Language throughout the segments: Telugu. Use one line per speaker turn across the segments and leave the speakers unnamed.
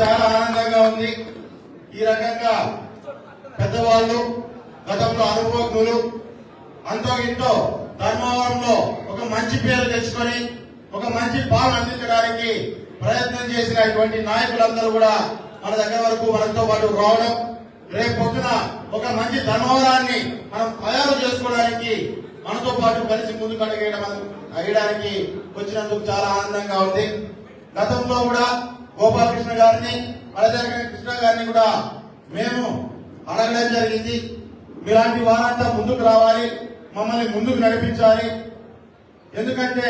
చాలా ఆనందంగా ఉంది. ఈ రకంగా పెద్దవాళ్ళు గతంలో అనుభవజ్ఞులు అంతో ఇంతో ధర్మవరంలో ఒక మంచి పేరు తెచ్చుకొని ఒక మంచి పాలన అందించడానికి ప్రయత్నం చేసినటువంటి నాయకులందరూ కూడా మన దగ్గర వరకు మనతో పాటు రావడం రేపు పొద్దున ఒక మంచి ధర్మవరాన్ని మనం తయారు చేసుకోవడానికి మనతో పాటు కలిసి ముందుకు అడిగేయడం అయ్యడానికి వచ్చినందుకు చాలా ఆనందంగా ఉంది. గతంలో కూడా గోపాలకృష్ణ గారిని అదే కృష్ణ గారిని కూడా మేము అడగడం జరిగింది. మీలాంటి వారంతా ముందుకు రావాలి మమ్మల్ని ముందుకు నడిపించాలి. ఎందుకంటే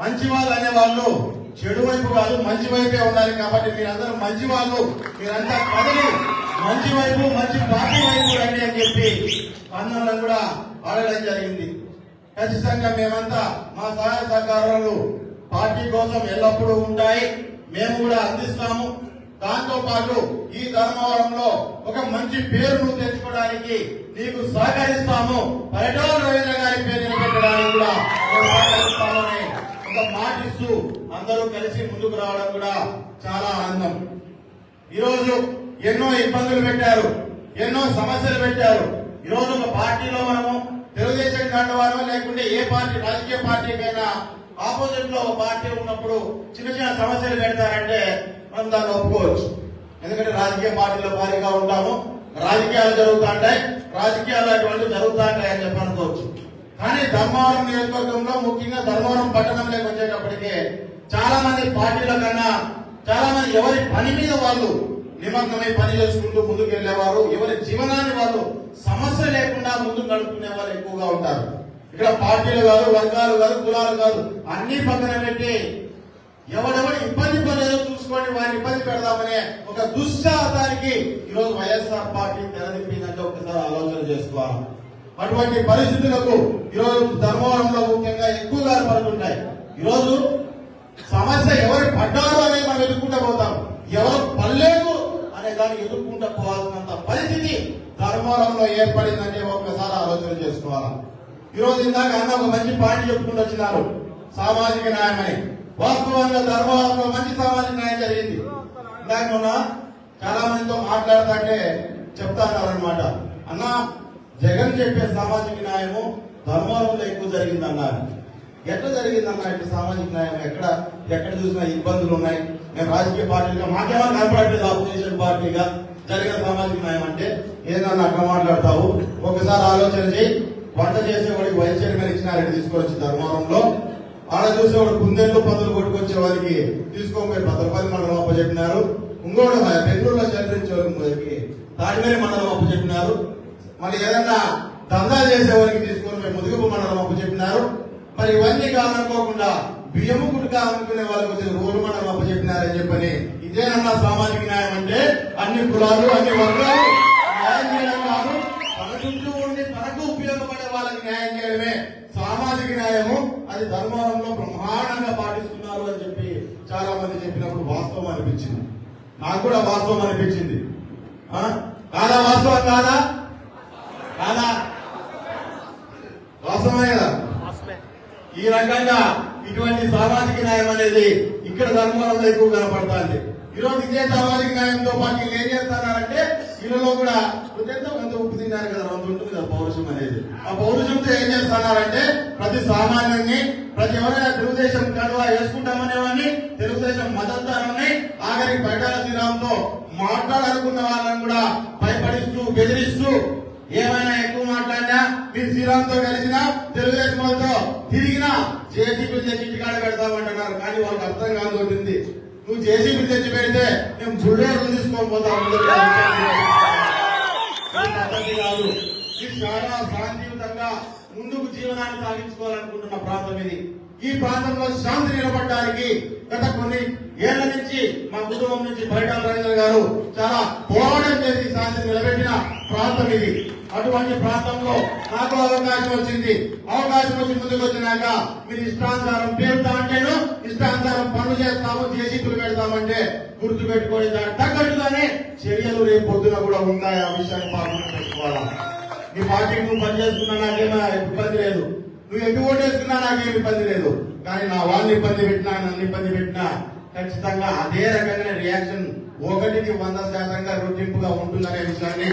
మంచి వాళ్ళు అనే వాళ్ళు చెడు వైపు కాదు మంచి వైపే ఉండాలి కాబట్టి మీరందరూ మంచి వాళ్ళు మీరంతా కదిలి మంచి వైపు మంచి పార్టీ వైపు రండి అని చెప్పి అందరం కూడా అడగడం జరిగింది. ఖచ్చితంగా మేమంతా మా సహాయ సహకారాలు పార్టీ కోసం ఎల్లప్పుడూ ఉంటాయి. మేము కూడా అందిస్తాము. దాంతో పాటు ఈ ధర్మవరంలో ఒక మంచి పేరును తెచ్చుకోవడానికి నీకు సహకరిస్తాము. పరిటాల రవీంద్ర గారి పేరు నిలబెట్టడానికి కూడా సహకరిస్తామని ఒక మాటిస్తూ అందరూ కలిసి ముందుకు రావడం కూడా చాలా ఆనందం. ఈరోజు ఎన్నో ఇబ్బందులు పెట్టారు ఎన్నో సమస్యలు పెట్టారు. ఈరోజు ఒక పార్టీలో మనము తెలుగుదేశం కండవారో లేకుంటే ఏ పార్టీ రాజకీయ పార్టీకైనా ఆపోజిట్లో ఒక పార్టీ ఉన్నప్పుడు చిన్న చిన్న సమస్యలు పెడతారంటే మనం దాన్ని ఒప్పుకోవచ్చు. ఎందుకంటే రాజకీయ పార్టీలో భారీగా ఉంటాము. రాజకీయాలు జరుగుతుంటాయి. రాజకీయాలు అటువంటి జరుగుతుంటాయి అని చెప్పి అనుకోవచ్చు. కానీ ధర్మవరం నియోజకవర్గంలో ముఖ్యంగా ధర్మవరం పట్టణంలోకి వచ్చేటప్పటికే చాలా మంది పార్టీల కన్నా చాలా మంది ఎవరి పని మీద వాళ్ళు నిమగ్నమై పని చేసుకుంటూ ముందుకు వెళ్ళేవారు ఎవరి జీవనాన్ని వాళ్ళు సమస్య లేకుండా ముందుకు నడుపుకునే వాళ్ళు ఎక్కువగా ఉంటారు. ఇక్కడ పార్టీలు కాదు వర్గాలు కాదు కులాలు కాదు అన్ని పక్కన పెట్టి ఎవడెవడు ఇబ్బంది పడలేదో చూసుకొని వారిని ఇబ్బంది పెడదామనే ఒక దుశ్శాతానికి ఈరోజు వైఎస్ఆర్ పార్టీ తెరదిప్పిందంటే ఒకసారి ఆలోచన చేసుకోవాలి. అటువంటి పరిస్థితులకు ఈరోజు ధర్మవరంలో ముఖ్యంగా ఎక్కువగా పడుతుంటాయి. ఈరోజు సమస్య ఎవరు పడ్డారు అనేది మనం ఎదుర్కొంటూ పోతాం. ఎవరు పడలేదు అనే దాన్ని ఎదుర్కొంటూ పోవాల్సినంత పరిస్థితి ధర్మవరంలో ఏర్పడిందంటే ఒక్కసారి ఆలోచన చేసుకోవాలి? ఈరోజు ఇందాక అన్న ఒక మంచి పాయింట్ చెప్పుకుంటూ వచ్చినారు. సామాజిక న్యాయం అని వాస్తవంగా ధర్మవరంలో మంచి సామాజిక న్యాయం జరిగింది. ఇందాక మొన్న చాలా మందితో మాట్లాడతాంటే చెప్తా అన్న జగన్ చెప్పే సామాజిక న్యాయము ధర్మవరంలో ఎక్కువ జరిగిందన్నారు. ఎట్లా జరిగిందన్న ఇట్లా సామాజిక న్యాయం? ఎక్కడ ఎక్కడ చూసినా ఇబ్బందులు ఉన్నాయి. మేము రాజకీయ పార్టీగా మాకేమో కనపడట్లేదు ఆపోజిషన్ పార్టీగా? జరిగిన సామాజిక న్యాయం అంటే ఏదన్నా అక్కడ మాట్లాడతావు? ఒకసారి ఆలోచన చేయి. వంట చేసేవాడికి వైస్ చైర్మన్ ఇచ్చినారని తీసుకొచ్చి ధర్మవరంలో. ఆడ చూసేవాడు కుందేళ్ళు పందులు కొట్టుకొచ్చే వారికి తీసుకోపోయి భద్రపల్లి మండలం అప్పచెప్పినారు. ఇంకోటి బెంగళూరులో చంద్రించేవారికి తాడిమేరి మండలం అప్పచెప్పినారు. మరి ఏదన్నా దందా చేసేవారికి తీసుకొని మేము ముదుగుపు మండలం అప్పచెప్పినారు. మరి ఇవన్నీ కాదనుకోకుండా బియ్యము గుడ్గా అనుకునే వాళ్ళకి వచ్చి రోడ్డు మండలం అప్పచెప్పినారని చెప్పని ఇదేనన్నా సామాజిక న్యాయం అంటే అన్ని కులాలు అన్ని వర్గాలు న్యాయం చేయడం కాదు తన చుట్టూ ఉండి తనకు ఉపయోగపడే వాళ్ళకి న్యాయం చేయడమే. సామాజిక న్యాయము అది ధర్మవరంలో బ్రహ్మాండంగా పాటిస్తున్నారు అని చెప్పి చాలా మంది చెప్పినప్పుడు వాస్తవం అనిపించింది. నాకు కూడా వాస్తవం అనిపించింది? కాదా వాస్తవం కాదా? కాదా? వాస్తవమే కదా? ఈ రకంగా ఇటువంటి సామాజిక న్యాయం అనేది ఇక్కడ ధర్మవరంలో ఎక్కువ కనపడుతుంది. ఈరోజు ఇదే సామాజిక న్యాయంతో పాటు ఏం చేస్తున్నారంటే వీళ్ళలో కూడా కొంత ఉప్పు తిన్నారు కదా పౌరుషం అనేది. ఆ పౌరుషంతో ఏం చేస్తున్నారంటే ప్రతి సామాన్యుని ప్రతి ఎవరైనా తెలుగుదేశం కడువా వేసుకుంటామనేవాడిని తెలుగుదేశం మద్దతుదారుని ఆఖరికి బయటాల శ్రీరామ్తో మాట్లాడాలనుకున్న వాళ్ళని కూడా భయపడిస్తూ బెదిరిస్తూ ఏమైనా ఎక్కువ మాట్లాడినా మీరు శ్రీరామ్తో కలిసినా తెలుగుదేశం వాళ్ళతో తిరిగినా జేసీబీ తెచ్చి ఇంటికాడ పెడతామంటున్నారు. కానీ వాళ్ళకి అర్థం కాదు ఉంటుంది నువ్వు జేసీబీ తెచ్చి పెడితే మేము బుల్డోర్లు తీసుకొని పోతాం. ఇది పద్ధతి కాదు. చాలా శాంతియుతంగా ముందుకు జీవనాన్ని సాగించుకోవాలనుకుంటున్న ప్రాంతం ఇది. ఈ ప్రాంతంలో శాంతి నిలబడడానికి గత కొన్ని ఏళ్ళ నుంచి మా కుటుంబం నుంచి బయట రవీంద్ర గారు చాలా పోరాటం చేసి శాంతిని నిలబెట్టిన ప్రాంతం ఇది. అటువంటి ప్రాంతంలో నాకు అవకాశం వచ్చింది. అవకాశం వచ్చి ముందుకు వచ్చినాక మీరు ఇష్టానుసారం పేరుతా అంటేను ఇష్టానుసారం పనులు చేస్తాము జేసీపీలు పెడతామంటే గుర్తు పెట్టుకొని దానికి తగ్గట్టుగానే చర్యలు రేపు పొద్దున కూడా ఉన్నాయి ఆ విషయాన్ని పాల్గొని పెట్టుకోవాలా నీ పార్టీకి నువ్వు పనిచేస్తున్నా నాకేమో ఇబ్బంది లేదు. నువ్వు ఎటు ఓటేసుకున్నా నాకేం ఇబ్బంది లేదు. కానీ నా వాళ్ళని ఇబ్బంది పెట్టినా నన్ను ఇబ్బంది పెట్టినా ఖచ్చితంగా అదే రకంగా రియాక్షన్ ఒకటికి వంద శాతంగా రొట్టింపుగా ఉంటుందనే విషయాన్ని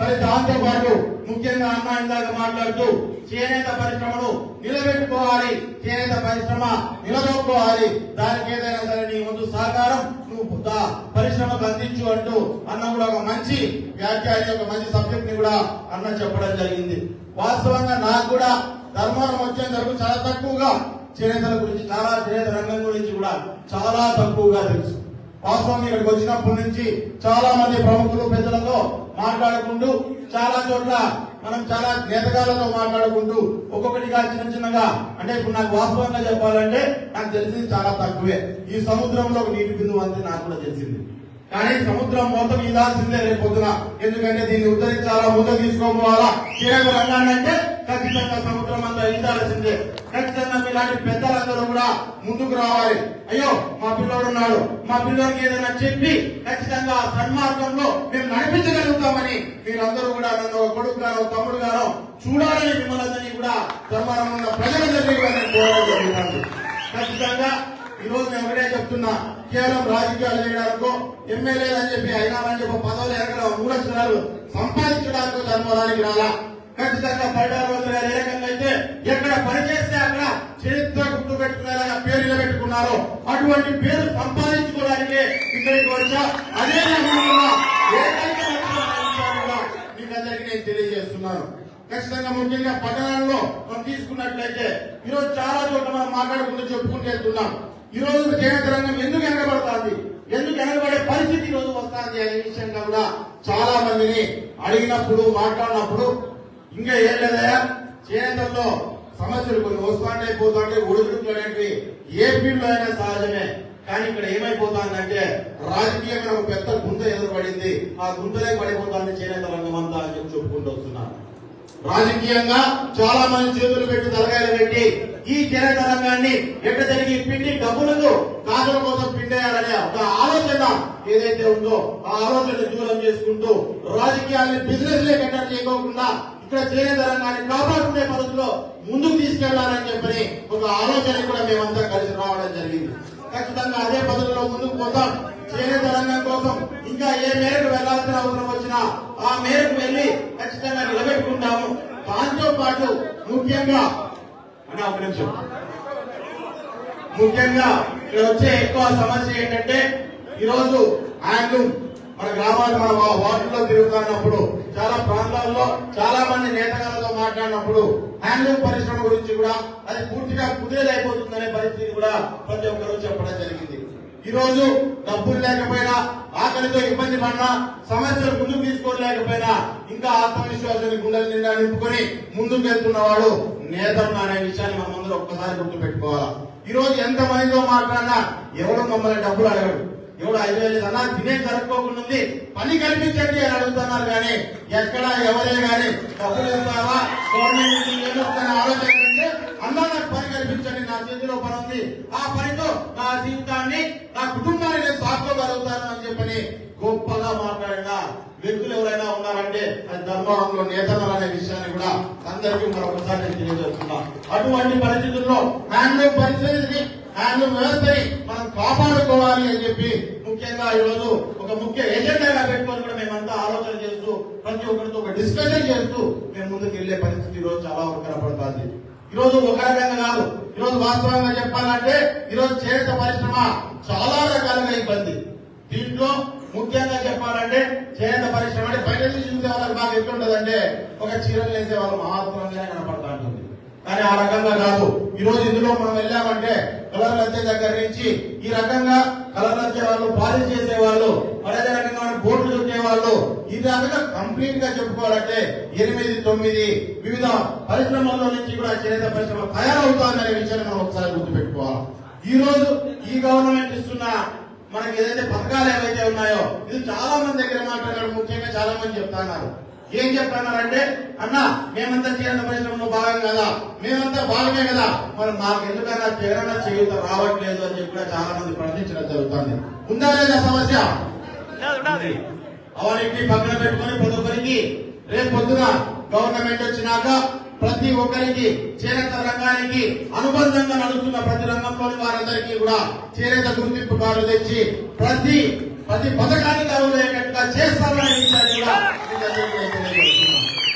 మరి దాంతో పాటు ముఖ్యంగా అన్న ఇందాక మాట్లాడుతూ చేనేత పరిశ్రమను నిలబెట్టుకోవాలి. చేనేత పరిశ్రమ నిలదొక్కుకోవాలి దానికి ఏదైనా సరే నీ ముందు సహకారం నువ్వు పరిశ్రమకు అందించు అంటూ అన్న కూడా ఒక మంచి వ్యాఖ్యాన్ని ఒక మంచి సబ్జెక్ట్ని కూడా అన్న చెప్పడం జరిగింది. వాస్తవంగా నాకు కూడా ధర్మవరం వచ్చేందుకు చాలా తక్కువగా చేనేతల గురించి చాలా చేనేత రంగం గురించి కూడా చాలా తక్కువగా తెలుసు. వాస్తవం ఇక్కడికి వచ్చినప్పటి నుంచి చాలా మంది ప్రముఖులు పెద్దలతో మాట్లాడుకుంటూ చాలా చోట్ల మనం చాలా నేతగాళ్ళతో మాట్లాడుకుంటూ ఒక్కొక్కటిగా చిన్న చిన్నగా అంటే ఇప్పుడు నాకు వాస్తవంగా చెప్పాలంటే నాకు తెలిసింది చాలా తక్కువే. ఈ సముద్రంలో ఒక నీటి బిందువు అంతే నాకు కూడా తెలిసింది. కానీ సముద్రం మొత్తం ఇదాల్సిందే రేపు పొద్దున. ఎందుకంటే దీన్ని ఉద్ధరించాలా ముద్ద తీసుకోపోవాలా? చేనేత రంగాన్ని అంటే ఖచ్చితంగా సముద్రం అంతా ఈదాల్సిందే ఖచ్చితంగా మీలాంటి పెద్దలందరూ కూడా ముందుకు రావాలి. అయ్యో మా పిల్లోడు ఉన్నాడు. మా పిల్లోడికి ఏదైనా చెప్పి ఖచ్చితంగా సన్మార్గంలో మేము నడిపించగలుగుతామని మీరందరూ కూడా నన్ను ఒక కొడుకు గారు తమ్ముడు గారు చూడాలని మిమ్మల్ని అందరినీ కూడా సన్మానం ఉన్న ప్రజలందరినీ కూడా నేను కోరడం జరుగుతుంది ఖచ్చితంగా ఈ రోజు నేను ఒకటే చెప్తున్నా. కేవలం రాజకీయాలు చేయడానికో ఎమ్మెల్యేలు అని చెప్పి అయినామని చెప్పి పదవులు ఎరగడం మూడక్షరాలు సంపాదించడానికి ధర్మవరానికి రాలా? ఖచ్చితంగా పడ్డారు గారు ఏ రకంగా అయితే ఎక్కడ పని చేస్తే అక్కడ చరిత్ర గుర్తు పెట్టుకునేలాగా పేరు నిలబెట్టుకున్నారు. అటువంటి పేరు సంపాదించుకోవడానికి ఇక్కడికి వచ్చా. అదే రకంగా అందరికీ నేను తెలియజేస్తున్నాను. ఖచ్చితంగా ముఖ్యంగా పట్టణాల్లో మనం తీసుకున్నట్లయితే ఈరోజు చాలా చోట్ల మనం మాట్లాడకుండా చెప్పుకుంటూ వెళ్తున్నాం. ఈ రోజు కేంద్ర రంగం ఎందుకు ఎనబడుతుంది ఎందుకు వెనకబడే పరిస్థితి ఈ రోజు వస్తుంది అనే విషయంగా కూడా చాలా మందిని అడిగినప్పుడు మాట్లాడినప్పుడు ఇంకా ఏం లేదయా చేనేతల్లో సమస్యలు కొన్ని వస్తుంటే పోతుంటే ఒడిదుడుకులు అనేవి ఏ అయినా సహజమే. కానీ ఇక్కడ ఏమైపోతుందంటే రాజకీయంగా ఒక పెద్ద గుంత ఎదురుపడింది. ఆ గుంతలే పడిపోతుంది చేనేత రంగం అంతా అని చెప్పి చెప్పుకుంటూ వస్తున్నారు. రాజకీయంగా చాలా మంది చేతులు పెట్టి తలకాయలు పెట్టి ఈ చేనేత రంగాన్ని ఎట్ట తిరిగి పిండి డబ్బులతో కాదుల కోసం పిండేయాలనే ఒక ఆలోచన ఏదైతే ఉందో ఆ ఆలోచన దూరం చేసుకుంటూ రాజకీయాన్ని బిజినెస్ లే కట్టర్ చేయకోకుండా ఇక్కడ చేనేత కాపాడుకునే పద్ధతిలో ముందుకు తీసుకెళ్ళాలని చెప్పని ఒక ఆలోచన కూడా మేమంతా కలిసి రావడం జరిగింది. ఖచ్చితంగా అదే పద్ధతిలో ముందుకు పోతాం. చేనేత రంగం కోసం ఇంకా ఏ మేరకు వెళ్ళాల్సిన అవసరం వచ్చినా ఆ మేరకు వెళ్ళి ఖచ్చితంగా నిలబెట్టుకుంటాము. దాంతో పాటు ముఖ్యంగా అన్న ఒక నిమిషం. ముఖ్యంగా ఇక్కడ వచ్చే ఎక్కువ సమస్య ఏంటంటే ఈరోజు హ్యాండ్లూమ్ మన గ్రామాలు మన వా- వార్డుల్లో తిరుగుతున్నప్పుడు చాలా ప్రాంతాల్లో చాలా మంది నేతగాళ్ళతో మాట్లాడినప్పుడు హ్యాండ్లూమ్ పరిశ్రమ గురించి కూడా అది పూర్తిగా కుదేలైపోతుందనే పరిస్థితి కూడా ప్రతి ఒక్కరూ చెప్పడం జరిగింది. ఈ రోజు డబ్బులు లేకపోయినా ఆకలితో ఇబ్బంది పడినా సమస్యలు ముందుకు తీసుకోలేకపోయినా ఇంకా ఆత్మవిశ్వాసాన్ని గుండెల నిండా నింపుకొని ముందుకు వెళ్తున్నవాడు నేతన్న అనే విషయాన్ని మనం అందరూ ఒక్కసారి గుర్తు పెట్టుకోవాలా ఈ రోజు ఎంత మందితో మాట్లాడినా ఎవరు మమ్మల్ని డబ్బులు అడగడు. ఎవడు ఐదు వేలు అన్నా తినే జరుపుకోకుండా ఉంది. పని కల్పించండి అని అడుగుతున్నారు కానీ ఎక్కడ ఎవరే కానీ డబ్బులు ఇస్తావా గవర్నమెంట్ ఆలోచన అన్నా నాకు పని కల్పించండి నా చేతిలో పని ఉంది. ఆ పనితో నా జీవితాన్ని నా కుటుంబాన్ని నేను సాక్కోగలుగుతాను అని చెప్పని గొప్పగా మాట్లాడిన వ్యక్తులు ఎవరైనా ఉన్నారంటే అది ధర్మవరంలో నేతలు అనే విషయాన్ని కూడా అందరికీ మరొకసారి తెలియజేస్తున్నా. అటువంటి పరిస్థితుల్లో హ్యాండ్లూమ్ పరిస్థితిని హ్యాండ్లూమ్ వ్యవస్థని మనం కాపాడుకోవాలి అని చెప్పి ముఖ్యంగా ఈ రోజు ఒక ముఖ్య ఎజెండాగా పెట్టుకొని కూడా మేమంతా ఆలోచన చేస్తూ ప్రతి ఒక్కరితో ఒక డిస్కషన్ చేస్తూ మేము ముందుకు వెళ్ళే పరిస్థితి ఈరోజు రోజు చాలా వరకు కనపడుతుంది. ఒక రకంగా కాదు. ఈరోజు వాస్తవంగా చెప్పాలంటే ఈరోజు చేత పరిశ్రమ చాలా రకాలుగా ఇబ్బంది. దీంట్లో ముఖ్యంగా చెప్పాలంటే చేత పరిశ్రమ అంటే బయట నుంచి చూసే వాళ్ళకి బాగా ఎట్లుంటదంటే ఒక చీరలు వేసే వాళ్ళు మాత్రంగానే కనపడతా ఉంటుంది. కానీ ఆ రకంగా కాదు. ఈ రోజు ఇందులో మనం వెళ్ళామంటే కలర్ వచ్చే దగ్గర నుంచి ఈ రకంగా కలర్ వచ్చే వాళ్ళు పాలి చేసే వాళ్ళు అదే రకంగా మన బోర్డు చుట్టే ఈ రకంగా కంప్లీట్గా చెప్పుకోవాలంటే ఎనిమిది తొమ్మిది వివిధ పరిశ్రమల్లో నుంచి కూడా చేనేత పరిశ్రమ తయారవుతుందనే విషయాన్ని మనం ఒకసారి గుర్తుపెట్టుకోవాలి. ఈ రోజు ఈ గవర్నమెంట్ ఇస్తున్న మనకి ఏదైతే పథకాలు ఏవైతే ఉన్నాయో ఇది చాలా మంది దగ్గర మాట్లాడారు ముఖ్యంగా చాలా మంది చెప్తున్నారు ఏం చెప్తున్నారంటే అన్న మేమంతా చేరణ పరిశ్రమలో భాగం కదా. మేమంతా భాగమే కదా. మరి మాకు ఎందుకన్నా చేరణ చేయుత రావట్లేదు అని చెప్పి కూడా చాలా మంది ప్రశ్నించడం జరుగుతుంది. ఉందా లేదా సమస్య? అవన్నీ పక్కన పెట్టుకొని ప్రతి ఒక్కరికి రేపు పొద్దున గవర్నమెంట్ వచ్చినాక ప్రతి ఒక్కరికి చేనేత రంగానికి అనుబంధంగా నడుస్తున్న ప్రతి రంగంలోని వారందరికీ కూడా చేనేత గుర్తింపు కార్డు తెచ్చి ప్రతి ప్రతి పథకానికి అర్హులయ్యేటట్టుగా చేస్తామనే కూడా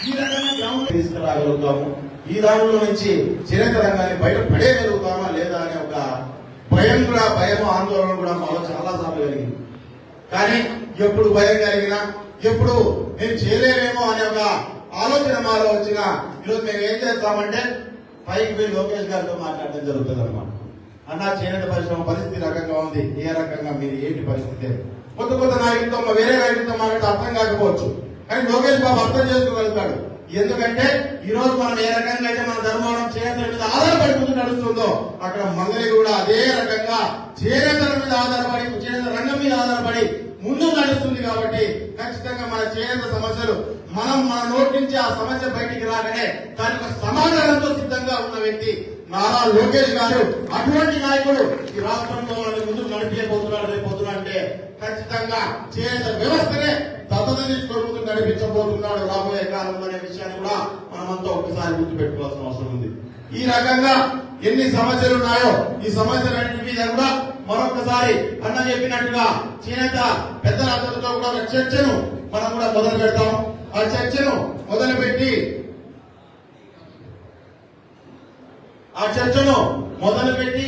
ఈ రకంగా గ్రౌండ్ తీసుకురాగలుగుతాము. ఈ దానిలో నుంచి చేనేత రంగాన్ని బయట పడేయగలుగుతామా లేదా అనే ఒక భయం కూడా భయం ఆందోళన కూడా మాలో చాలా సార్లు కలిగింది. కానీ ఎప్పుడు భయం కలిగినా ఎప్పుడు మేము చేయలేమేమో అనే ఒక ఆలోచన మాలో వచ్చిన ఈరోజు మేము ఏం చేస్తామంటే పైకి పోయి లోకేష్ గారితో మాట్లాడడం జరుగుతుంది అనమాట అన్న చేనేత పరిశ్రమ పరిస్థితి రకంగా ఉంది ఏ రకంగా మీరు ఏంటి పరిస్థితి? కొత్త కొత్త నాయకులతో వేరే నాయకులతో మాట్లాడితే అర్థం కాకపోవచ్చు. కానీ లోకేష్ బాబు అర్థం చేసుకోగలుగుతాడు. ఎందుకంటే ఈ రోజు మనం ఏ రకంగా అయితే మన ధర్మానం చేనేతల మీద ఆధారపడి నడుస్తుందో అక్కడ మంగళి కూడా అదే రకంగా చేనేతల మీద ఆధారపడి చేనేత రంగం మీద ఆధారపడి ముందు నడుస్తుంది కాబట్టి ఖచ్చితంగా మన చేనేత సమస్యలు మనం మన నోటి నుంచి ఆ సమస్య బయటికి రాగానే దానికి సమాధానంతో సిద్ధంగా ఉన్న వ్యక్తి నారా లోకేష్ గారు. అటువంటి నాయకుడు ఈ రాష్ట్రంలో ముందు ముందుకు నడిపించబోతున్నాడు ఖచ్చితంగా చేత వ్యవస్థనే దత్తత తీసుకొని నడిపించబోతున్నాడు రాబోయే కాలంలో అనే విషయాన్ని కూడా మనమంతా ఒకసారి గుర్తుపెట్టుకోవాల్సిన అవసరం ఉంది. ఈ రకంగా ఎన్ని సమస్యలు ఉన్నాయో ఈ సమస్యలన్నింటి మీద కూడా మరొకసారి అన్న చెప్పినట్టుగా చేనేత పెద్దలందరితో కూడా ఒక చర్చను మనం కూడా మొదలు పెడతాం. ఆ చర్చను మొదలు పెట్టి ఆ చర్చను మొదలు పెట్టి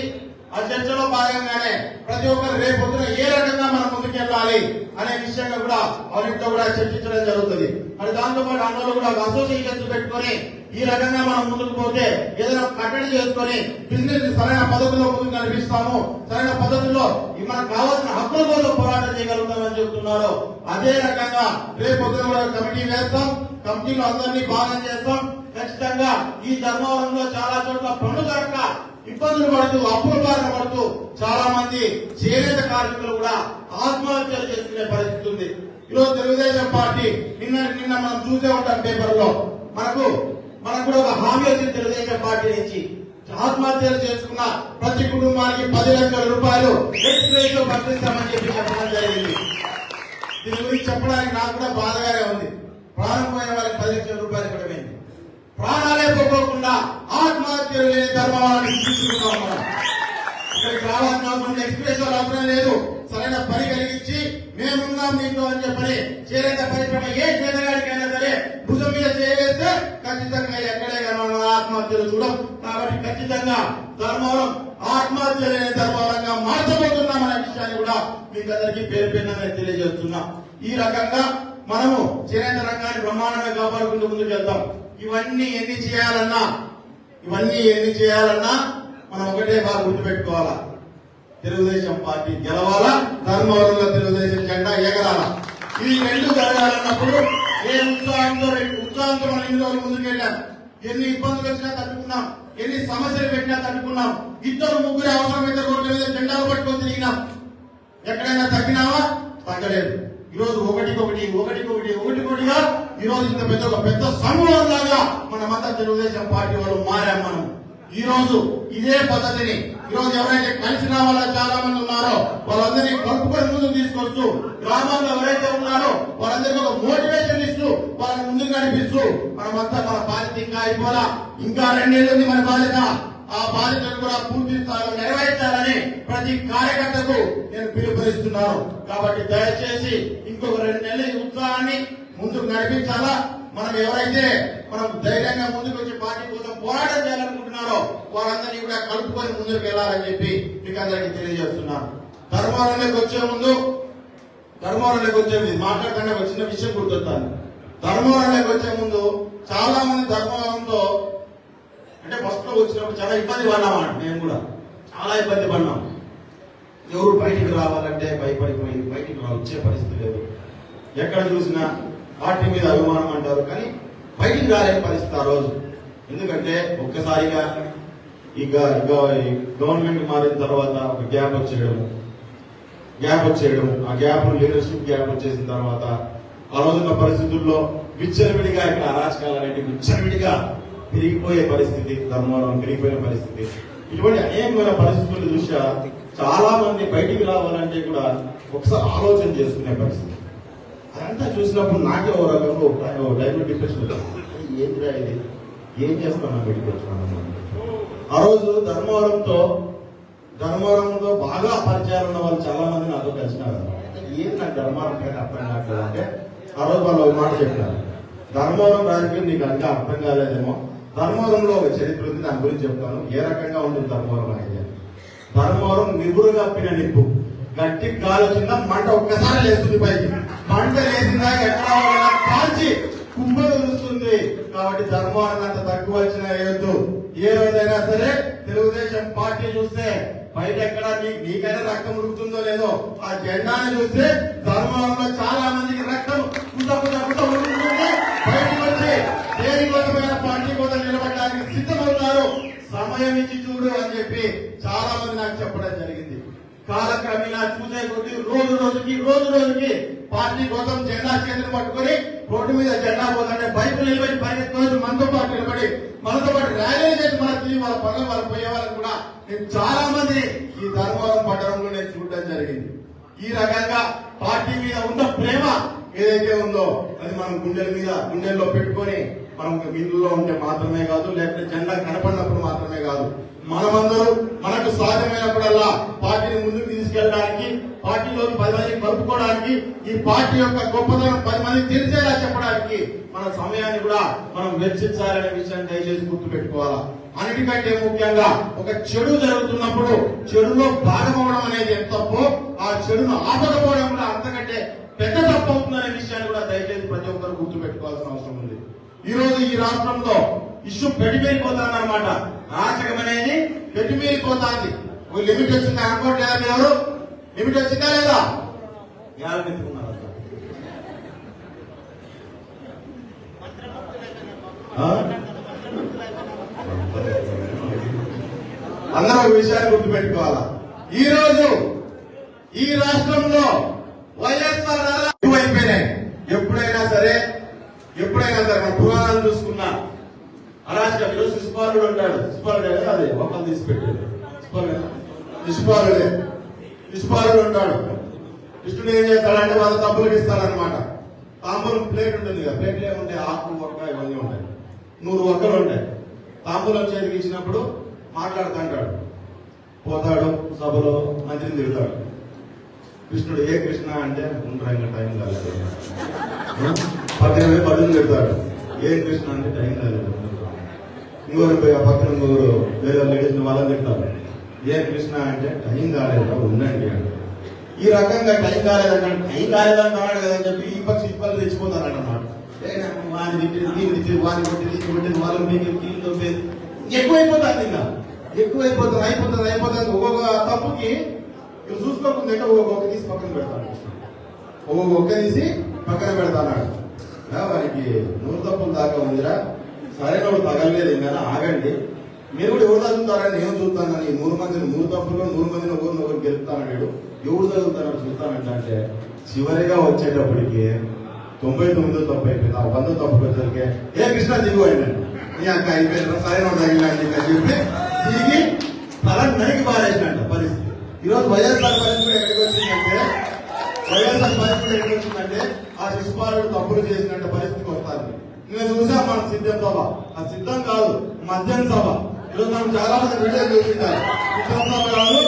ఆ చర్చలో భాగంగానే ప్రతి ఒక్కరు రేపు పొద్దున ఏ రకంగా మనం ముందుకెళ్ళాలి అనే విషయంగా కూడా వారితో కూడా చర్చించడం జరుగుతుంది. మరి దాంతో పాటు అందరూ కూడా ఒక అసోసియేషన్స్ పెట్టుకొని ఈ రకంగా మనం ముందుకు పోతే ఏదైనా కట్టడి చేసుకొని బిజినెస్ సరైన పద్ధతిలో ముందుకు నడిపిస్తాము సరైన పద్ధతిలో మనకు కావాల్సిన హక్కుల కోసం పోరాటం చేయగలుగుతామని చెప్తున్నారు. అదే రకంగా రేపు కూడా కమిటీ వేస్తాం కమిటీలో అందరినీ భాగం చేస్తాం. ఖచ్చితంగా ఈ ధర్మవరంలో చాలా చోట్ల పనులు ఇబ్బందులు పడుతూ అప్పుల బారిన పడుతూ చాలా మంది చేనేత కార్మికులు కూడా ఆత్మహత్యలు చేసుకునే పరిస్థితి ఉంది. ఈరోజు తెలుగుదేశం పార్టీ నిన్న నిన్న మనం చూసే ఉంటాం పేపర్లో. మనకు మనకు కూడా ఒక హామీ వచ్చింది తెలుగుదేశం పార్టీ నుంచి. ఆత్మహత్యలు చేసుకున్న ప్రతి కుటుంబానికి పది లక్షల రూపాయలు ఎక్స్ప్రెస్ భర్తిస్తామని చెప్పి చెప్పడం జరిగింది. దీని గురించి చెప్పడానికి నాకు కూడా బాధగానే ఉంది. ప్రారంభమైన పోయిన వారికి పది లక్షల రూపాయలు ఇవ్వడమైంది ప్రాణాలే పోకోకుండా ఆత్మహత్యలు లేని ధర్మాన్ని తీసుకున్నాం మనం. ఇక్కడికి రావాల్సిన అవసరం ఎక్స్ప్రెస్ అవసరం లేదు. సరైన పని కలిగించి మేమున్నాం నీతో అని చెప్పని చేరేత పరిశ్రమ ఏ పేదగాడికైనా సరే భుజం మీద చేయలేస్తే ఖచ్చితంగా ఎక్కడే కానీ మనం ఆత్మహత్యలు చూడం. కాబట్టి ఖచ్చితంగా ధర్మవరం ఆత్మహత్య లేని ధర్మవరంగా మార్చబోతున్నాం అనే విషయాన్ని కూడా మీకు అందరికీ పేరు పేరున తెలియజేస్తున్నా. ఈ రకంగా మనము చేనేత రంగాన్ని బ్రహ్మాండంగా కాపాడుకుంటూ ముందుకు వెళ్తాం. ఇవన్నీ ఎన్ని చేయాలన్నా ఇవన్నీ ఎన్ని చేయాలన్నా మనం ఒకటే బాగా గుర్తుపెట్టుకోవాలా? తెలుగుదేశం పార్టీ గెలవాలా? ధర్మవరంలో తెలుగుదేశం జెండా ఎగరాలా? ఈ రెండు జరగాలన్నప్పుడు ఏ ఉత్సాహంతో ఉత్సాహంతో మనం ఇన్ని రోజులు ముందుకెళ్ళాం. ఎన్ని ఇబ్బందులు వచ్చినా తట్టుకున్నాం. ఎన్ని సమస్యలు పెట్టినా తట్టుకున్నాం. ఇద్దరు ముగ్గురు అవసరమైతే రోడ్ల మీద జెండాలు పట్టుకొని తిరిగినాం. ఎక్కడైనా తగ్గినావా? తగ్గలేదు. ఈరోజు ఒకటికొకటి ఒకటికొకటి ఒకటికొకటిగా ఈరోజు ఇంత పెద్ద ఒక పెద్ద సమూహం లాగా మనమంతా తెలుగుదేశం పార్టీ వాళ్ళు మారాం మనం. ఈ రోజు ఇదే పద్ధతిని ఈ రోజు ఎవరైతే కలిసి రావాలో చాలా మంది ఉన్నారో వాళ్ళందరినీ కలుపుకొని ముందుకు తీసుకొచ్చు గ్రామాల్లో ఎవరైతే ఉన్నారో వాళ్ళందరికీ ఒక మోటివేషన్ ఇస్తూ వాళ్ళని ముందుకు నడిపిస్తూ మనమంతా మన బాధ్యత ఇంకా అయిపోలా ఇంకా రెండేళ్ళు ఉంది మన బాధ్యత. ఆ బాధ్యతను కూడా పూర్తి స్థాయిలో నెరవేర్చాలని ప్రతి కార్యకర్తకు నేను పిలుపునిస్తున్నాను. కాబట్టి దయచేసి ఇంకొక రెండు నెలలు ఈ ఉత్సాహాన్ని ముందుకు నడిపించాలా? మనం ఎవరైతే మనం ధైర్యంగా ముందుకు వచ్చి పార్టీ కోసం పోరాటం చేయాలనుకుంటున్నారో వారందరినీ కూడా కలుపుకొని ముందుకు వెళ్ళాలని చెప్పి మీకు అందరికీ తెలియజేస్తున్నాను. ధర్మాలలోకి వచ్చే ముందు ధర్మవరంలోకి వచ్చే ముందు మాట్లాడకుండా ఒక చిన్న విషయం గుర్తొస్తాను. ధర్మవరంలోకి వచ్చే ముందు చాలా మంది ధర్మవరంతో అంటే ఫస్ట్లో వచ్చినప్పుడు చాలా ఇబ్బంది పడ్డాం మేము కూడా. చాలా ఇబ్బంది పడినాం ఎవరు బయటికి రావాలంటే భయపడి బయటికి రా- వచ్చే పరిస్థితి లేదు ఎక్కడ చూసినా పార్టీ మీద అభిమానం అంటారు కానీ బయటికి రాలేని పరిస్థితి ఆ రోజు. ఎందుకంటే ఒక్కసారిగా ఇక గ- ఈ గవర్నమెంట్ మారిన తర్వాత ఒక గ్యాప్ వచ్చేయడం గ్యాప్ వచ్చేయడం ఆ గ్యాప్ లీడర్షిప్ గ్యాప్ వచ్చేసిన తర్వాత ఆ రోజున్న పరిస్థితుల్లో విచ్చలవిడిగా ఇక్కడ అరాచకాలు అనేవి విచ్చలవిడిగా తిరిగిపోయే పరిస్థితి ధర్మవరం తిరిగిపోయే పరిస్థితి. ఇటువంటి అనేకమైన పరిస్థితుల దృష్ట్యా చాలా మంది బయటికి రావాలంటే కూడా ఒకసారి ఆలోచన చేసుకునే పరిస్థితి. అదంతా చూసినప్పుడు నాకే ఓ రకంగా ఒక టైం- ఓ డిప్రెషన్ వచ్చింది. ఏంటిరా ఇది? ఏం చేస్తాను వీటికి వచ్చినాను ఆ రోజు ధర్మవరంతో ధర్మవరంలో బాగా పరిచయాలు ఉన్న వాళ్ళు చాలా మంది నాతో కలిసినారు. ఏది నాకు ధర్మవరం పైన అర్థం కావట్లేదు? అంటే ఆ రోజు వాళ్ళు ఒక మాట చెప్పారు. ధర్మవరం రాజకీయం నీకు ఇంకా అర్థం కాలేదేమో. ధర్మవరంలో ఒక చరిత్ర ఉంది దాని గురించి చెప్తాను. ఏ రకంగా ఉంటుంది ధర్మవరం అనేది? ధర్మవరం నిబురుగా అప్పిన నిప్పు. గట్టి గాలి వచ్చిందా? మంట ఒక్కసారి లేస్తుంది పైకి. పంట లేచిందా ఎక్కడ కాల్చి కుంభలు కాబట్టి ధర్మాన్ని అంత తక్కువ వచ్చిన వేయొద్దు ఏ రోజైనా సరే తెలుగుదేశం పార్టీ చూస్తే బయట ఎక్కడ నీకైనా రక్తం ఉడుకుతుందో లేదో ఆ జెండాని చూస్తే ధర్మంలో చాలా మందికి రక్తం కుత కుత ఉడుకుతుంది బయటకు వచ్చి పార్టీ కోసం నిలబడడానికి సిద్ధమవుతారు. సమయం ఇచ్చి చూడు అని చెప్పి చాలా మంది నాకు చెప్పడం జరిగింది. కాలక్రమేణా చూసే కొద్ది రోజు రోజుకి రోజు రోజుకి పార్టీ కోసం జెండా చేతులు పట్టుకొని రోడ్డు మీద జెండా పోతుంటే బైకులు నిలబడి పరిగెత్తుకోవచ్చు మనతో పాటు నిలబడి మనతో పాటు ర్యాలీలు చేసి మన తిరిగి వాళ్ళ పనులు వాళ్ళు పోయే వాళ్ళకి కూడా నేను చాలా మంది ఈ ధర్మవరం పట్టణంలో నేను చూడడం జరిగింది. ఈ రకంగా పార్టీ మీద ఉన్న ప్రేమ ఏదైతే ఉందో అది మనం గుండెల మీద గుండెల్లో పెట్టుకొని మనం ఇంట్లో ఉంటే మాత్రమే కాదు లేకపోతే జెండా కనపడినప్పుడు మాత్రమే కాదు మనమందరూ మనకు సాధ్యమైనప్పుడల్లా పార్టీని ముందుకు తీసుకెళ్ళడానికి పార్టీలోకి పది మందిని కలుపుకోవడానికి ఈ పార్టీ యొక్క గొప్పతనం పది మంది తెలిసేలా చెప్పడానికి మన సమయాన్ని కూడా మనం వెచ్చించాలనే విషయాన్ని దయచేసి గుర్తు పెట్టుకోవాలా అన్నిటికంటే ముఖ్యంగా ఒక చెడు జరుగుతున్నప్పుడు చెడులో భాగమవడం అనేది ఎంత తప్పో ఆ చెడును ఆపకపోవడం కూడా అంతకంటే పెద్ద తప్పు అవుతుందనే విషయాన్ని కూడా దయచేసి ప్రతి ఒక్కరు గుర్తుపెట్టుకోవాల్సిన అవసరం ఉంది. ఈ రోజు ఈ రాష్ట్రంలో ఇష్యూ పెడిమేరిపోతాను అనమాట నాశకం అనేది పెడిమేరిపోతాంది ఒక లిమిట్ వచ్చింది. అనుకోవట్లేదా మీరు ఎవరు లిమిట్ వచ్చిందా లేదా? ఎవరు ఎత్తుకున్నారు అందరూ ఒక విషయాన్ని గుర్తుపెట్టుకోవాలా? ఈ రోజు ఈ రాష్ట్రంలో వైఎస్ఆర్ అయిపోయినాయి ఎప్పుడైనా సరే ఎప్పుడైనా సరే మన పురాణాలు చూసుకున్నా అరాచక ఈరోజు శిశుపాలుడు ఉంటాడు శిశుపాలుడే కదా? అదే ఒకళ్ళు తీసి పెట్టాడు శిశుపాలుడే శిశుపాలుడే. శిశుపాలుడు ఉంటాడు కృష్ణుడు ఏం చేస్తాడంటే వాళ్ళ తప్పులకు ఇస్తాడనమాట తాంబూలం ప్లేట్ ఉంటుంది కదా? ప్లేట్లు ఏముంటాయి ఆకు ఒక్క ఇవన్నీ ఉంటాయి. నూరు ఒక్కలు ఉంటాయి. తాంబూలం చేతికి ఇచ్చినప్పుడు మాట్లాడుతుంటాడు పోతాడు సభలో మంత్రిని తిడతాడు. కృష్ణుడు ఏ కృష్ణ అంటే ఉండరా ఇంకా టైం కాలేదు. పద్దెనిమిది పద్దెనిమిది తిడతాడు. ఏ కృష్ణ అంటే టైం కాలేదు. ఇంకొకరు పోయి ఆ పక్కన ఇంకొకరు లేదా లేడీస్ని వాళ్ళని తిడతారు. ఏ కృష్ణ అంటే టైం కాలేదా ఉండండి అంటే ఈ రకంగా టైం కాలేదంటే టైం కాలేదంటున్నాడు కదా అని చెప్పి ఈ పక్ష ఈ పనులు తెచ్చిపోతారు అన్నమాట వాని తిట్టింది దీన్ని తిట్టి వాని కొట్టి దీన్ని కొట్టి వాళ్ళని మీకు కీళ్ళు తొప్పేది ఎక్కువైపోతుంది ఇంకా. ఎక్కువైపోతుంది అయిపోతుంది అయిపోతుంది ఒక్కొక్క తప్పుకి ఇవి చూసుకోకుండా అంటే ఒక్కొక్క తీసి పక్కన పెడతాను ఒక్కొక్క తీసి పక్కన పెడతాడు. వారికి నూరు తప్పులు దాకా ఉందిరా సరే నువ్వు తగలలేదు ఇంకా ఆగండి. మీరు కూడా ఎవరు చదువుతారని నేను చూస్తాను కానీ ఈ నూరు మందిని నూరు తప్పులు నూరు మందిని ఒకరిని ఒకరు గెలుపుతానడు ఎవరు చదువుతారని చూస్తానంటే అంటే చివరిగా వచ్చేటప్పటికి తొంభై తొమ్మిదో తప్పు అయిపోయింది. ఆ వంద తప్పు వచ్చేసరికి ఏ కృష్ణ దిగు అయినాడు నీ అక్క అయిపోయిన సరే నువ్వు తగిలాంటి అని చెప్పి తిరిగి తల నరికి పారేసినట్ట పరిస్థితి. ఈరోజు వైఎస్ఆర్ పరిస్థితి ఎక్కడికి వచ్చిందంటే వైఎస్ఆర్ పరిస్థితి ఎక్కడికి వచ్చిందంటే ఆ శిశుపాలుడు తప్పులు చేసినట్టు పరిస్థితికి వస్తారు నేను చూసా మన సిద్ధం సభ. ఆ సిద్ధం కాదు మద్యం సభ. ఈరోజు మనం చాలా మంది వీడియో చూసింటారు. సిద్ధం సభ కాదు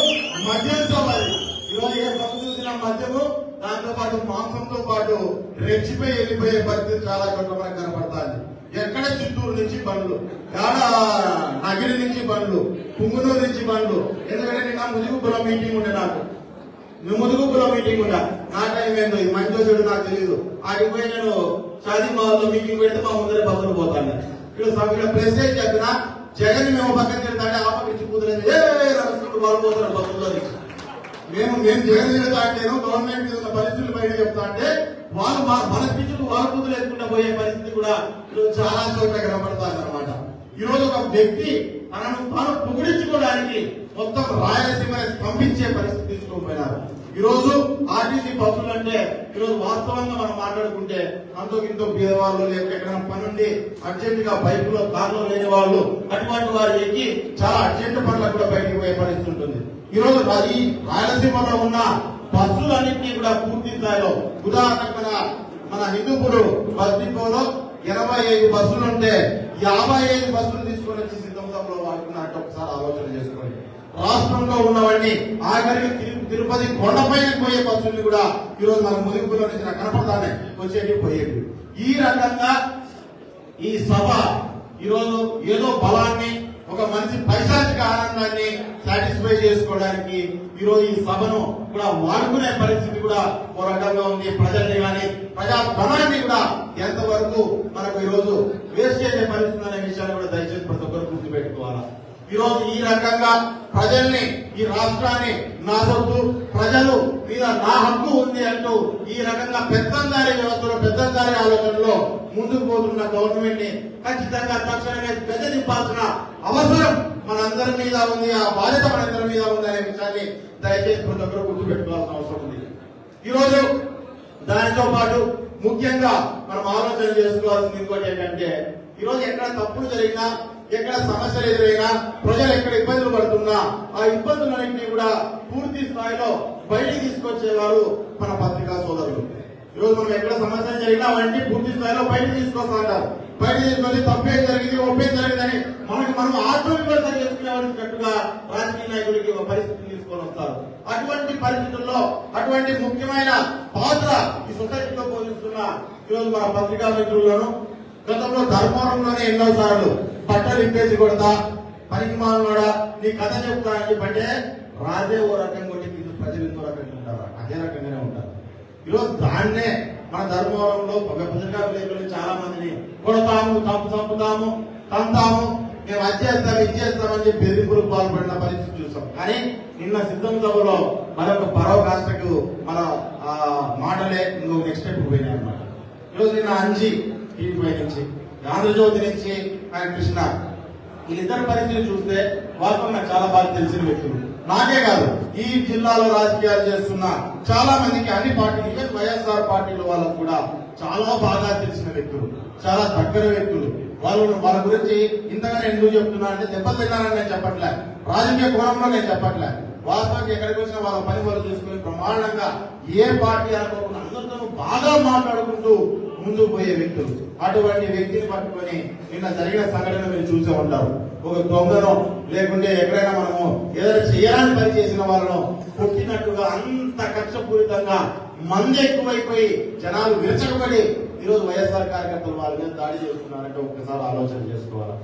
మద్యం సభ అది. ఈరోజు ఏ సభ చూసిన మద్యము దాంతో పాటు మాంసంతో పాటు రెచ్చిపోయి వెళ్ళిపోయే పరిస్థితి చాలా చోట్ల మనకు కనపడతాయి ఎక్కడ చిత్తూరు నుంచి బండ్లు? కాడ నగిరి నుంచి బండ్లు? పుంగునూరు నుంచి బండ్లు? ఎందుకంటే నిన్న ముదుగుపురం మీటింగ్ ఉండే నాకు. నువ్వు ముదుగుపురం మీటింగ్ ఉండ. నా టైం ఏందో ఇది మంచి చెడు నాకు తెలియదు ఆడికి నేను షాదీ మాల్లో మీటింగ్ పెడితే మా ముందర బస్సులు పోతాను ఇక్కడ సభ్యుల ప్రెసిడెంట్ చెప్పిన జగన్ మేము పక్కన తిడతాంటే ఆ పక్క ఇచ్చి కుదరదు ఏ రాష్ట్రంలో వాళ్ళు పోతారు బస్సుల్లో మేము మేము జగన్ తిడతా అంటేను గవర్నమెంట్ మీద ఉన్న పరిస్థితులు బయట చెప్తా అంటే వాళ్ళు మా మన పిచ్చుకు వాళ్ళ కుదురు వేసుకుంటా పోయే పరిస్థితి కూడా ఈరోజు చాలా చోట్ల కనపడతాను అనమాట ఈరోజు ఒక వ్యక్తి తనను తాను పొగిడించుకోవడానికి మొత్తం రాయలసీమ పంపించే పరిస్థితి తీసుకోపోయినారు ఈరోజు ఆర్టీసీ బస్సులు అంటే ఈరోజు వాస్తవంగా మనం మాట్లాడుకుంటే అంతో ఇంతో పేదవాళ్ళు లేకపోతే ఎక్కడైనా పనుండి అర్జెంట్గా బైకులో కార్లో లేని వాళ్ళు అటువంటి వారు ఎక్కి చాలా అర్జెంట్ పనులకు కూడా బయటకు పోయే పరిస్థితి ఉంటుంది. ఈరోజు ఈ రాయలసీమలో ఉన్న బస్సులన్నింటినీ కూడా పూర్తి స్థాయిలో ఉదాహరణకు మన మన హిందూపురు బస్ డిపోలో ఎనభై ఐదు బస్సులు ఉంటే యాభై ఐదు బస్సులు తీసుకొని వచ్చి సిద్ధం సభలో వాడుకున్నట్టు ఒకసారి ఆలోచన చేసుకోండి. రాష్ట్రంలో ఉన్నవన్నీ ఆఖరికి తిరుపతి కొండపైన పోయే బస్సుల్ని కూడా ఈరోజు మన ముదింపులో నుంచి నాకు కనపడతానే వచ్చేవి పోయేవి ఈ రకంగా ఈ సభ ఈరోజు ఏదో బలాన్ని ఒక మనిషి పైశాచిక ఆనందాన్ని సాటిస్ఫై చేసుకోవడానికి ఈరోజు ఈ సభను కూడా వాడుకునే పరిస్థితి కూడా ఓ రకంగా ఉంది. ప్రజల్ని కానీ ప్రజాధనాన్ని కూడా ఎంతవరకు మనకు ఈరోజు వేస్ట్ చేసే పరిస్థితి అనే విషయాన్ని కూడా దయచేసి ప్రతి ఒక్కరు గుర్తుపెట్టుకోవాలా. ఈరోజు ఈ రకంగా ప్రజల్ని ఈ రాష్ట్రాన్ని నా సొత్తు ప్రజలు మీద నా హక్కు ఉంది అంటూ ఈ రకంగా పెద్దందారి వ్యవస్థలో పెద్దందారి ఆలోచనలో ముందుకు పోతున్న గవర్నమెంట్ని ఖచ్చితంగా తక్షణమే గజ అవసరం మనందరి మీద ఉంది ఆ బాధ్యత మనందరి మీద ఉంది అనే విషయాన్ని దయచేసి ప్రతి ఒక్కరు గుర్తుపెట్టుకోవాల్సిన అవసరం ఉంది. ఈ రోజు దానితో పాటు ముఖ్యంగా మనం ఆలోచన చేసుకోవాల్సింది ఇంకోటి ఏంటంటే ఈ రోజు ఎక్కడ తప్పులు జరిగినా ఎక్కడ సమస్యలు ఎదురైనా ప్రజలు ఎక్కడ ఇబ్బందులు పడుతున్నా ఆ ఇబ్బందులన్నింటినీ కూడా పూర్తి స్థాయిలో బయటికి తీసుకొచ్చేవారు మన పత్రికా సోదరులు. ఈ రోజు మనం ఎక్కడ సమస్యలు జరిగినా అవన్నీ పూర్తి స్థాయిలో బయట తీసుకొస్తా అంటారు. బయట తీసుకొని తప్పేం జరిగింది ఒప్పేం జరిగిందని మనకి మనం ఆత్మవిమర్శన చేసుకునేవాడినట్టుగా రాజకీయ నాయకుడికి ఒక పరిస్థితిని తీసుకొని వస్తారు. అటువంటి పరిస్థితుల్లో అటువంటి ముఖ్యమైన పాత్ర ఈ సొసైటీలో పోషిస్తున్న ఈరోజు మన పత్రికా మిత్రులను గతంలో ధర్మవరంలోనే ఎన్నో సార్లు బట్టలు ఇప్పేసి కొడతా పనికి మానవాడా నీ కథ చెప్తా చెప్పంటే రాజే ఓ రకంగా కొట్టి మీరు ప్రజలు ఇంకో రకంగా ఉంటారా. అదే రకంగానే ఉంటారు. ఈరోజు దాన్నే మన ధర్మవరంలో ఒక పత్రికా విలేకరులు చాలా మందిని కొడతాము తప్పు చంపుతాము తంతాము మేము అది చేస్తాం ఇది చేస్తామని చెప్పి బెదిరింపులకు పాల్పడిన పరిస్థితి చూసాం కానీ నిన్న సిద్ధం సభలో మరొక పరోకాష్టకు మన ఆ, మాటలే ఇంకొక నెక్స్ట్ స్టెప్ పోయినాయి అన్నమాట ఈరోజు నిన్న అంజి టీవీ నుంచి ఆంధ్రజ్యోతి నుంచి ఆయన కృష్ణ. వీళ్ళిద్దరు పరిస్థితులు చూస్తే వాస్తవం నాకు చాలా బాగా తెలిసిన వ్యక్తులు. నాకే కాదు ఈ జిల్లాలో రాజకీయాలు చేస్తున్న చాలా మందికి అన్ని పార్టీలు ఈవెన్ వైఎస్ఆర్ పార్టీల వాళ్ళకు కూడా చాలా బాగా తెలిసిన వ్యక్తులు చాలా దగ్గర వ్యక్తులు. వాళ్ళు వాళ్ళ గురించి ఇంతగానే ఎందుకు చెప్తున్నా అంటే దెబ్బలు నేను చెప్పట్లే. రాజకీయ కోణంలో నేను చెప్పట్లే. వాస్తవానికి ఎక్కడికి వచ్చినా వాళ్ళ పని వాళ్ళు చేసుకుని బ్రహ్మాండంగా ఏ పార్టీ అనుకోకుండా అందరితో బాగా మాట్లాడుకుంటూ ముందుకు పోయే వ్యక్తులు. అటువంటి వ్యక్తిని పట్టుకొని నిన్న జరిగిన సంఘటన మీరు చూసే ఉంటారు. ఒక దొంగను లేకుంటే ఎక్కడైనా మనము ఏదైనా చేయాలని పని చేసిన వాళ్ళను కొట్టినట్టుగా అంత కక్షపూరితంగా మంది ఎక్కువైపోయి జనాలు విరచకబడి ఈరోజు వైఎస్ఆర్ కార్యకర్తలు వాళ్ళ మీద దాడి చేస్తున్నారంటే ఒక్కసారి ఆలోచన చేసుకోవాలి?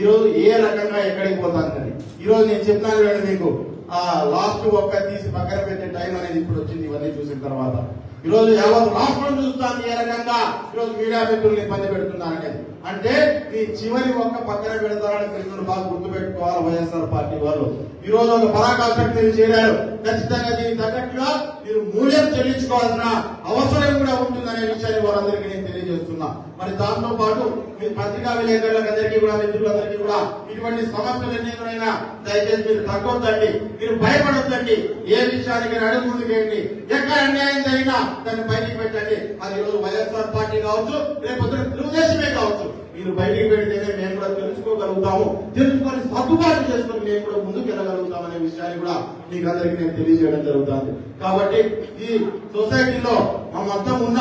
ఈరోజు ఏ రకంగా ఎక్కడికి పోతానని ఈరోజు నేను చెప్తాను చూడండి మీకు ఆ లాస్ట్ ఒక్క తీసి పక్కన పెట్టే టైం అనేది ఇప్పుడు వచ్చింది ఇవన్నీ చూసిన తర్వాత. ఈ రోజు యావత్ రాష్ట్రం చూస్తాను ఏ రకంగా? ఈ రోజు మీడియా మిత్రులు ఇబ్బంది పెడుతున్నారనేది అంటే ఈ చివరి ఒక్క పక్కన పెడతారని ప్రజలు బాగా గుర్తుపెట్టుకోవాలి వైఎస్ఆర్ పార్టీ వాళ్ళు. ఈ రోజు ఒక పరాకాష్ఠకు చేరారు. ఖచ్చితంగా దీనికి తగ్గట్టుగా మీరు మూల్యం చెల్లించుకోవాల్సిన అవసరం కూడా ఉంటుందనే విషయాన్ని వారందరికీ నేను తెలియజేస్తున్నా. మరి దాంతో పాటు మీ పత్రికా విలేకరులకు అందరికీ కూడా మిత్రులందరికీ కూడా ఇటువంటి సమస్యలు ఎన్నికైనా దయచేసి మీరు తగ్గొద్దండి. మీరు భయపడొద్దండి. ఏ విషయానికి అడుగు ముందుకేయండి ఎక్కడ అన్యాయం జరిగినా దాన్ని బయటికి పెట్టండి. అది ఈరోజు వైఎస్ఆర్ పార్టీ కావచ్చు రేపు తెలుగుదేశమే కావచ్చు. మీరు బయటికి పెడితేనే మేము కూడా తెలుసుకోగలుగుతాము. తెలుసుకొని సర్దుబాటు చేసుకుని మేము కూడా ముందుకు వెళ్ళగలుగుతాం అనే విషయాన్ని కూడా మీకు అందరికీ నేను తెలియజేయడం జరుగుతుంది. కాబట్టి ఈ సొసైటీలో మా మొత్తం ఉన్న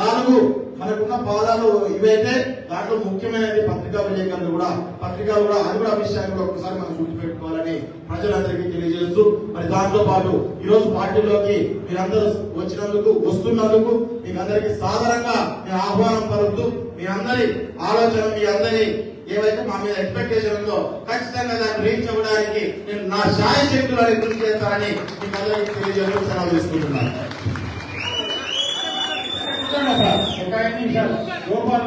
నాలుగు మనకున్న పాదాలు ఇవైతే దాంట్లో ముఖ్యమైనది పత్రికా విలేకరులు కూడా. పత్రికలు కూడా అది కూడా విషయాన్ని కూడా ఒకసారి మనం గుర్తుపెట్టుకోవాలని ప్రజలందరికీ తెలియజేస్తూ మరి దాంతో పాటు ఈ రోజు పార్టీలోకి మీరందరూ వచ్చినందుకు వస్తున్నందుకు మీకు అందరికీ సాధారణంగా నేను ఆహ్వానం పలుకుతూ మీ అందరి ఆలోచన మీ అందరి ఏవైతే మా మీద ఎక్స్పెక్టేషన్ ఉందో ఖచ్చితంగా దాన్ని రీచ్ అవ్వడానికి నేను నా శాయ శక్తులని కృషి చేస్తానని మీకు అందరికీ తెలియజేస్తూ సెలవు తీసుకుంటున్నాను.
ఒక ఐదు నిమిషాలు గోపాల్